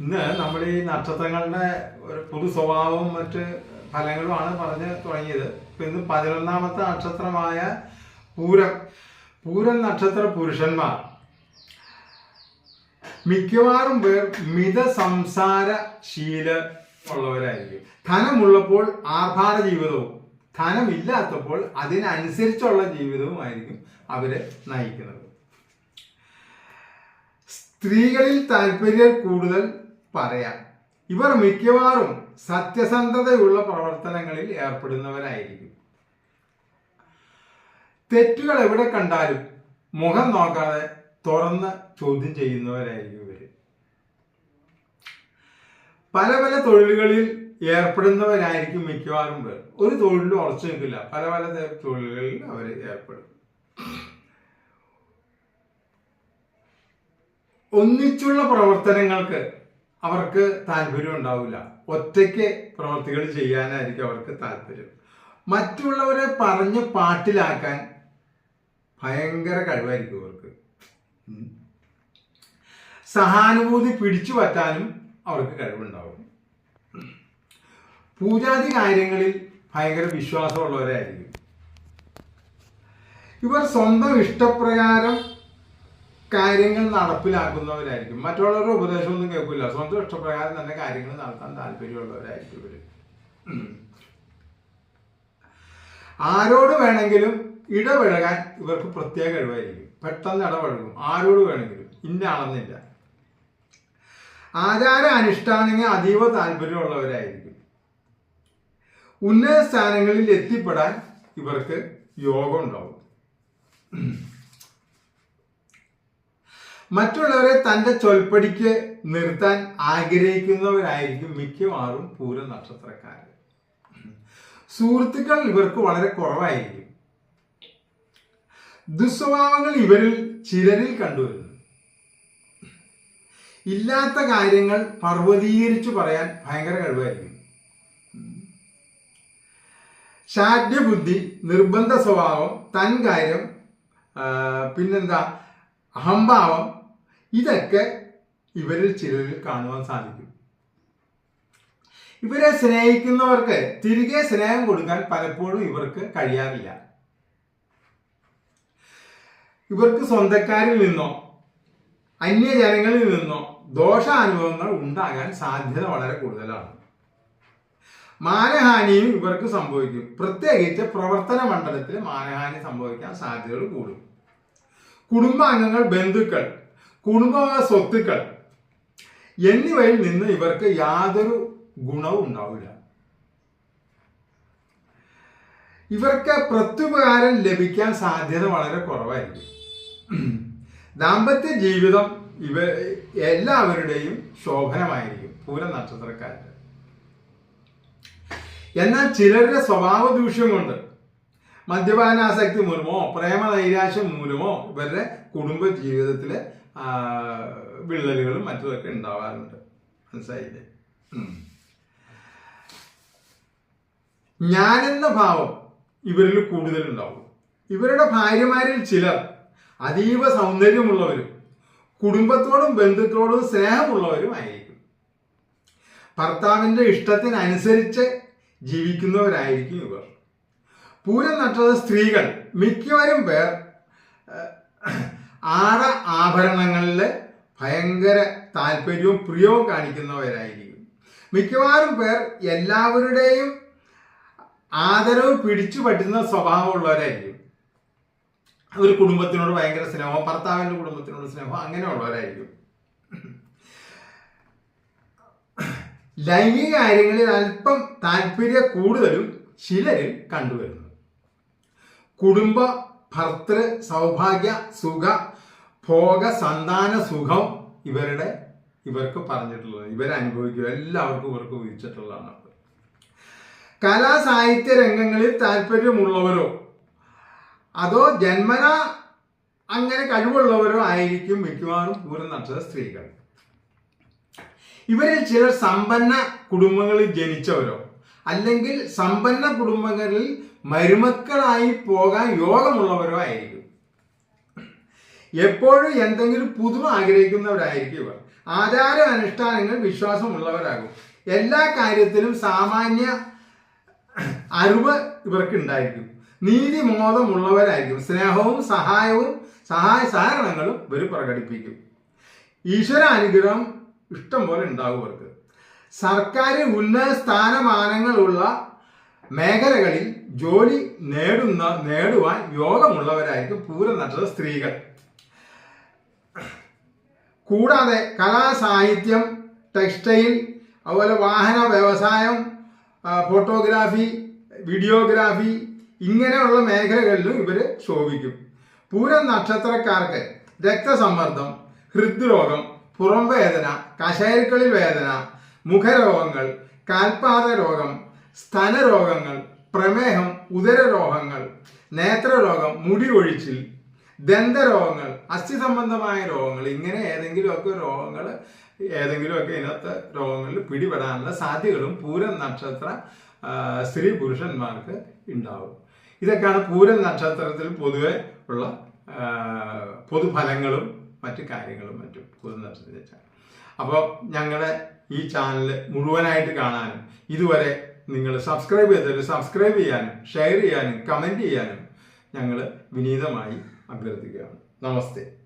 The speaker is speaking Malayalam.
നമ്മൾ ഈ നക്ഷത്രങ്ങളുടെ ഒരു പൊതു സ്വഭാവവും മറ്റ് ഫലങ്ങളുമാണ് പറഞ്ഞ് തുടങ്ങിയത്. ഇപ്പൊ ഇന്ന് പതിനൊന്നാമത്തെ നക്ഷത്രമായ പൂരം. പൂരം നക്ഷത്ര പുരുഷന്മാർ. മിക്കവാറും പേർ മിത സംസാര ശീല ഉള്ളവരായിരിക്കും. ധനമുള്ളപ്പോൾ ആർഭാട ജീവിതവും ധനമില്ലാത്തപ്പോൾ അതിനനുസരിച്ചുള്ള ജീവിതവുമായിരിക്കും അവരെ നയിക്കുന്നത്. സ്ത്രീകളിൽ താല്പര്യം കൂടുതൽ പറയാം ഇവർ മിക്കവാറും സത്യസന്ധതയുള്ള പ്രവർത്തനങ്ങളിൽ ഏർപ്പെടുന്നവരായിരിക്കും. തെറ്റുകൾ എവിടെ കണ്ടാലും മുഖം നോക്കാതെ തുറന്ന് ചോദ്യം ചെയ്യുന്നവരായിരിക്കും ഇവർ പല പല തൊഴിലുകളിൽ ഏർപ്പെടുന്നവരായിരിക്കും മിക്കവാറും പേർ. ഒരു തൊഴിലും ഉറച്ചു നിൽക്കില്ല പല പല തൊഴിലുകളിൽ അവർ ഏർപ്പെടും. ഒന്നിച്ചുള്ള പ്രവർത്തനങ്ങൾക്ക് അവർക്ക് താല്പര്യം ഉണ്ടാവില്ല. ഒറ്റയ്ക്ക് പ്രവർത്തികൾ ചെയ്യാനായിരിക്കും അവർക്ക് താല്പര്യം. മറ്റുള്ളവരെ പറഞ്ഞ് പാട്ടിലാക്കാൻ ഭയങ്കര കഴിവായിരിക്കും അവർക്ക് സഹാനുഭൂതി പിടിച്ചു പറ്റാനും അവർക്ക് കഴിവുണ്ടാവും. പൂജാതി കാര്യങ്ങളിൽ ഭയങ്കര വിശ്വാസമുള്ളവരായിരിക്കും. ഇവർ സ്വന്തം ഇഷ്ടപ്രകാരം കാര്യങ്ങൾ നടപ്പിലാക്കുന്നവരായിരിക്കും. മറ്റുള്ളവരുടെ ഉപദേശമൊന്നും കേൾക്കില്ല സ്വന്തം ഇഷ്ടപ്രകാരം തന്നെ കാര്യങ്ങൾ നടത്താൻ താല്പര്യമുള്ളവരായിരിക്കും ഇവർ. ആരോട് വേണമെങ്കിലും ഇടപഴകാൻ ഇവർക്ക് പ്രത്യേക കഴിവായിരിക്കും. പെട്ടെന്ന് ഇടപഴകും. ആരോട് വേണമെങ്കിലും. ഇന്ന ആളെന്നില്ല ആചാര അനുഷ്ഠാനങ്ങൾ അതീവ താല്പര്യമുള്ളവരായിരിക്കും. ഉന്നത സ്ഥാനങ്ങളിൽ എത്തിപ്പെടാൻ ഇവർക്ക് യോഗം ഉണ്ടാവും. മറ്റുള്ളവരെ തന്റെ ചൊൽപ്പടിക്ക് നിർത്താൻ ആഗ്രഹിക്കുന്നവരായിരിക്കും മിക്കവാറും പൂര നക്ഷത്രക്കാർ സുഹൃത്തുക്കൾ ഇവർക്ക് വളരെ കുറവായിരിക്കും. ദുസ്വഭാവങ്ങൾ ഇവരിൽ ചിലരിൽ കണ്ടുവരുന്നു. ഇല്ലാത്ത കാര്യങ്ങൾ പർവതീകരിച്ചു പറയാൻ ഭയങ്കര കഴിവായിരിക്കും. ശാഠ്യബുദ്ധി നിർബന്ധ സ്വഭാവം തൻ കാര്യം പിന്നെന്താ അഹംഭാവം ഇതൊക്കെ ഇവരിൽ ചിലരിൽ കാണുവാൻ സാധിക്കും. ഇവരെ സ്നേഹിക്കുന്നവർക്ക് തിരികെ സ്നേഹം കൊടുക്കാൻ പലപ്പോഴും ഇവർക്ക് കഴിയാറില്ല. ഇവർക്ക് സ്വന്തക്കാരിൽ നിന്നോ അന്യജനങ്ങളിൽ നിന്നോ ദോഷാനുഭവങ്ങൾ ഉണ്ടാകാൻ സാധ്യത വളരെ കൂടുതലാണ്. മാനഹാനിയും ഇവർക്ക് സംഭവിക്കും. പ്രത്യേകിച്ച് പ്രവർത്തന മണ്ഡലത്തിൽ മാനഹാനി സംഭവിക്കാൻ സാധ്യതകൾ കൂടും. കുടുംബാംഗങ്ങൾ ബന്ധുക്കൾ കുടുംബ സ്വത്തുക്കൾ. എന്നിവയിൽ നിന്ന് ഇവർക്ക് യാതൊരു ഗുണവും ഉണ്ടാവില്ല. ഇവർക്ക് പ്രത്യുപകാരം ലഭിക്കാൻ സാധ്യത വളരെ കുറവായിരിക്കും. ദാമ്പത്യ ജീവിതം ഇവ എല്ലാവരുടെയും ശോഭനമായിരിക്കും പൂര നക്ഷത്രക്കാരുടെ. എന്നാൽ ചിലരുടെ സ്വഭാവ ദൂഷ്യം കൊണ്ട് മദ്യപാനാസക്തി മൂലമോ പ്രേമ നൈരാശ്യം മൂലമോ ഇവരുടെ കുടുംബ ജീവിതത്തിലെ വിള്ളലുകളും മറ്റതൊക്കെ ഉണ്ടാവാറുണ്ട്. മനസ്സിലായില്ലേ? ഞാനെന്ന ഭാവം ഇവരിൽ കൂടുതലുണ്ടാവും. ഇവരുടെ ഭാര്യമാരിൽ ചിലർ അതീവ സൗന്ദര്യമുള്ളവരും കുടുംബത്തോടും ബന്ധുക്കളോടും സ്നേഹമുള്ളവരും ആയിരിക്കും. ഭർത്താവിന്റെ ഇഷ്ടത്തിനനുസരിച്ച് ജീവിക്കുന്നവരായിരിക്കും ഇവർ. പൂരം നട്ടത് സ്ത്രീകൾ. മിക്കവരും പേർ ആട ആഭരണങ്ങളിൽ ഭയങ്കര താല്പര്യവും പ്രിയവും കാണിക്കുന്നവരായിരിക്കും. മിക്കവാറും പേർ എല്ലാവരുടെയും ആദരവ് പിടിച്ചു പറ്റുന്ന സ്വഭാവമുള്ളവരായിരിക്കും. ഒരു കുടുംബത്തിനോട് ഭയങ്കര സ്നേഹം ഭർത്താവിന്റെ കുടുംബത്തിനോട് സ്നേഹം അങ്ങനെയുള്ളവരായിരിക്കും ലൈംഗിക കാര്യങ്ങളിൽ അല്പം താല്പര്യ കൂടുതലും ചിലരിൽ കണ്ടുവരുന്നു. കുടുംബ ഭർത്തൃ സൗഭാഗ്യ സുഖ ഭോഗ സന്താന സുഖം ഇവരുടെ ഇവർക്ക് പറഞ്ഞിട്ടുള്ളത്. ഇവരനുഭവിക്കുക. എല്ലാവർക്കും ഇവർക്ക് വിധിച്ചിട്ടുള്ളതാണ് കലാ സാഹിത്യ രംഗങ്ങളിൽ താല്പര്യമുള്ളവരോ അതോ ജന്മന അങ്ങനെ കഴിവുള്ളവരോ ആയിരിക്കും മിക്കവാറും പൂരം നടത്തുന്ന സ്ത്രീകൾ. ഇവരിൽ ചിലർ സമ്പന്ന കുടുംബങ്ങളിൽ ജനിച്ചവരോ അല്ലെങ്കിൽ സമ്പന്ന കുടുംബങ്ങളിൽ മരുമക്കളായി പോകാൻ യോഗമുള്ളവരോ ആയിരിക്കും. എപ്പോഴും എന്തെങ്കിലും പുതുമ ആഗ്രഹിക്കുന്നവരായിരിക്കും ഇവർ. ആചാര അനുഷ്ഠാനങ്ങൾ വിശ്വാസമുള്ളവരാകും. എല്ലാ കാര്യത്തിലും സാമാന്യ അറിവ് ഇവർക്ക് ഉണ്ടായിരിക്കും നീതിമോദമുള്ളവരായിരിക്കും സ്നേഹവും സഹായവും സഹായ സഹകരണങ്ങളും ഇവർ പ്രകടിപ്പിക്കും. ഈശ്വര അനുഗ്രഹം ഇഷ്ടം പോലെ ഉണ്ടാവും ഇവർക്ക്. സർക്കാർ ഉന്നത സ്ഥാനമാനങ്ങളുള്ള മേഖലകളിൽ ജോലി നേടുന്ന നേടുവാൻ യോഗമുള്ളവരായിരിക്കും പൂരം നടത്തുന്ന സ്ത്രീകൾ. കൂടാതെ കലാസാഹിത്യം ടെക്സ്റ്റൈൽ അതുപോലെ വാഹന വ്യവസായം ഫോട്ടോഗ്രാഫി വീഡിയോഗ്രാഫി ഇങ്ങനെയുള്ള മേഖലകളിലും ഇവർ ശോഭിക്കും. പൂരം നക്ഷത്രക്കാർക്ക് രക്തസമ്മർദ്ദം ഹൃദ്രോഗം പുറംവേദന കശേരുക്കളിൽ വേദന മുഖരോഗങ്ങൾ കാൽപാത രോഗം സ്തനരോഗങ്ങൾ പ്രമേഹം ഉദരരോഗങ്ങൾ നേത്രരോഗം മുടി ഒഴിച്ചിൽ ദന്തരോഗങ്ങൾ അസ്ഥി സംബന്ധമായ രോഗങ്ങൾ ഇങ്ങനെ ഏതെങ്കിലുമൊക്കെ രോഗങ്ങൾ ഏതെങ്കിലുമൊക്കെ ഇന്നത്തെ രോഗങ്ങളിൽ പിടിപെടാനുള്ള സാധ്യതകളും പൂരം നക്ഷത്ര സ്ത്രീ പുരുഷന്മാർക്ക് ഉണ്ടാവും. ഇതൊക്കെയാണ് പൂരം നക്ഷത്രത്തിൽ പൊതുവെ ഉള്ള പൊതുഫലങ്ങളും മറ്റു കാര്യങ്ങളും മറ്റും പൂരം നക്ഷത്രത്തിൽ വെച്ചാൽ. അപ്പോൾ ഞങ്ങളുടെ ഈ ചാനൽ മുഴുവനായിട്ട് കാണാനും ഇതുവരെ നിങ്ങൾ സബ്സ്ക്രൈബ് ചെയ്തിട്ട് സബ്സ്ക്രൈബ് ചെയ്യാനും ഷെയർ ചെയ്യാനും കമന്റ് ചെയ്യാനും ഞങ്ങൾ വിനീതമായി അഭ്യർത്ഥിക്കുകയാണ്. നമസ്തേ.